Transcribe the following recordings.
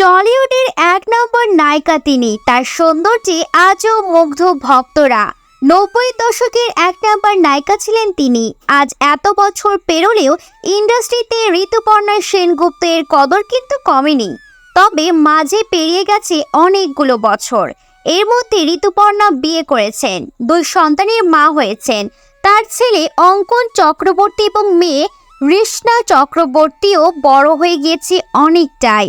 টলিউডের এক নম্বর নায়িকা তিনি। তার সৌন্দর্যে আজও মুগ্ধ ভক্তরা। নব্বই দশকের এক নম্বর নায়িকা ছিলেন তিনি। আজ এত বছর পেরোলেও ইন্ডাস্ট্রিতে ঋতুপর্ণা সেনগুপ্তের কদর কিন্তু কমেনি। তবে মাঝে পেরিয়ে গেছে অনেকগুলো বছর। এর মধ্যে ঋতুপর্ণা বিয়ে করেছেন, দুই সন্তানের মা হয়েছেন। তার ছেলে অঙ্কন চক্রবর্তী এবং মেয়ে রিষ্ণা চক্রবর্তীও বড় হয়ে গিয়েছে অনেকটাই।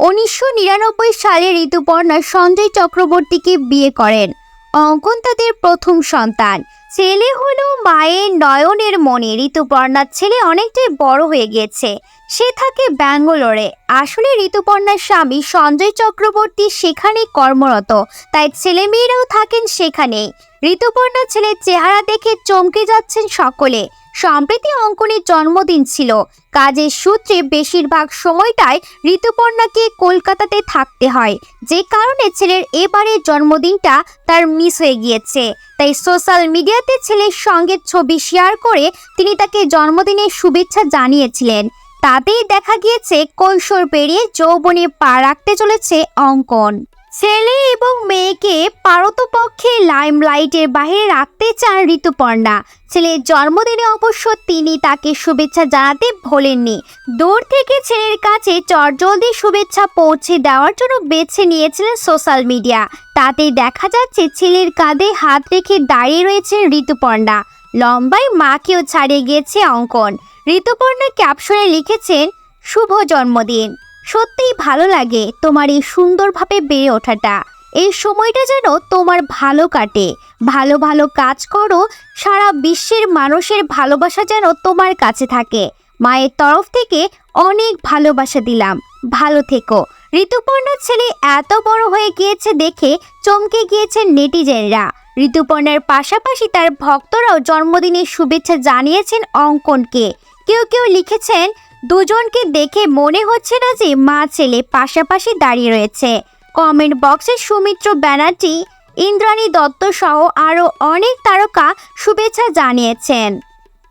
উনিশশো নিরানব্বই সালে ঋতুপর্ণা সঞ্জয় চক্রবর্তীকে বিয়ে করেন। অঙ্কন তাদের প্রথম সন্তান। ছেলে হলো মায়ের নয়নের মনে। ঋতুপর্ণার ছেলে অনেকটাই বড় হয়ে গিয়েছে। সে থাকে ব্যাঙ্গালোরে। আসলে ঋতুপর্ণার স্বামী সঞ্জয় চক্রবর্তী সেখানে কর্মরত। তাই ছেলে মেয়েরাও থাকেন সেখানেই। ঋতুপর্ণার ছেলের চেহারা দেখে চমকে যাচ্ছেন সকলে। সম্প্রতি অঙ্কনের জন্মদিন ছিল। কাজের সূত্রে বেশিরভাগ সময়টাই ঋতুপর্ণাকে কলকাতাতে থাকতে হয়। যে কারণে ছেলের এবারের জন্মদিনটা তার মিস হয়ে গিয়েছে। তাই সোশ্যাল মিডিয়াতে ছেলের সঙ্গে ছবি শেয়ার করে তিনি তাকে জন্মদিনের শুভেচ্ছা জানিয়েছিলেন। তাতেই দেখা গিয়েছে কৈশোর পেরিয়ে যৌবনে পা রাখতে চলেছে অঙ্কন। ছেলে এবং মেয়েকে পারতপক্ষে লাইমলাইটের বাইরে রাখতে চান ঋতুপর্ণা। ছেলের জন্মদিনে অবশ্য তিনি তাকে শুভেচ্ছা জানাতে ভোলেননি। দূর থেকে ছেলের কাছে চটজলদি শুভেচ্ছা পৌঁছে দেওয়ার জন্য বেছে নিয়েছিলেন সোশ্যাল মিডিয়া। তাতে দেখা যাচ্ছে ছেলের কাঁধে হাত রেখে দাঁড়িয়ে রয়েছেন ঋতুপর্ণা। লম্বায় মাকেও ছাড়িয়ে গিয়েছে অঙ্কন। ঋতুপর্ণা ক্যাপশনে লিখেছেন, শুভ জন্মদিন। সত্যিই ভালো লাগে তোমার এই সুন্দরভাবে বেড়ে ওঠাটা। এই সময়টা যেন তোমার ভালো কাটে। ভালো ভালো কাজ করো, সারা বিশ্বের মানুষের ভালোবাসা যেন তোমার কাছে থাকে। মায়ের তরফ থেকে অনেক ভালোবাসা দিলাম। ভালো থেকো। ঋতুপর্ণার ছেলে এত বড় হয়ে গিয়েছে দেখে চমকে গিয়েছেন নেটিজেনরা। ঋতুপর্ণার পাশাপাশি তার ভক্তরাও জন্মদিনের শুভেচ্ছা জানিয়েছেন অঙ্কনকে। কেউ কেউ লিখেছেন দুজনকে দেখে মনে হচ্ছে না যে মা ছেলে পাশাপাশি দাঁড়িয়ে রয়েছে। কমেন্ট বক্সে সুমিত্র ব্যানার্জি, ইন্দ্রাণী দত্ত সহ আরও অনেক তারকা শুভেচ্ছা জানিয়েছেন।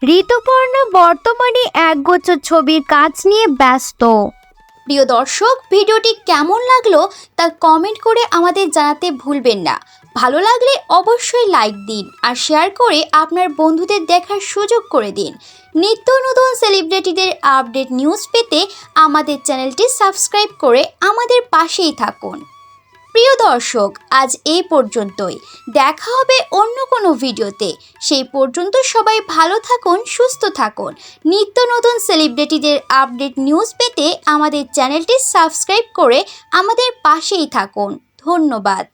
ঋতুপর্ণা বর্তমানে একগুচ্ছ ছবির কাজ নিয়ে ব্যস্ত। প্রিয় দর্শক, ভিডিওটি কেমন লাগল তা কমেন্ট করে আমাদের জানাতে ভুলবেন না। ভালো লাগলে অবশ্যই লাইক দিন আর শেয়ার করে আপনার বন্ধুদের দেখার সুযোগ করে দিন। নিত্য নতুন সেলিব্রিটিদের আপডেট নিউজ পেতে আমাদের চ্যানেলটি সাবস্ক্রাইব করে আমাদের পাশেই থাকুন। প্রিয় দর্শক, আজ এই পর্যন্তই। দেখা হবে অন্য কোনো ভিডিওতে সেই পর্যন্ত সবাই ভালো থাকুন, সুস্থ থাকুন। নিত্য নতুন সেলিব্রিটিদের আপডেট নিউজ পেতে আমাদের চ্যানেলটি সাবস্ক্রাইব করে আমাদের পাশেই থাকুন। ধন্যবাদ।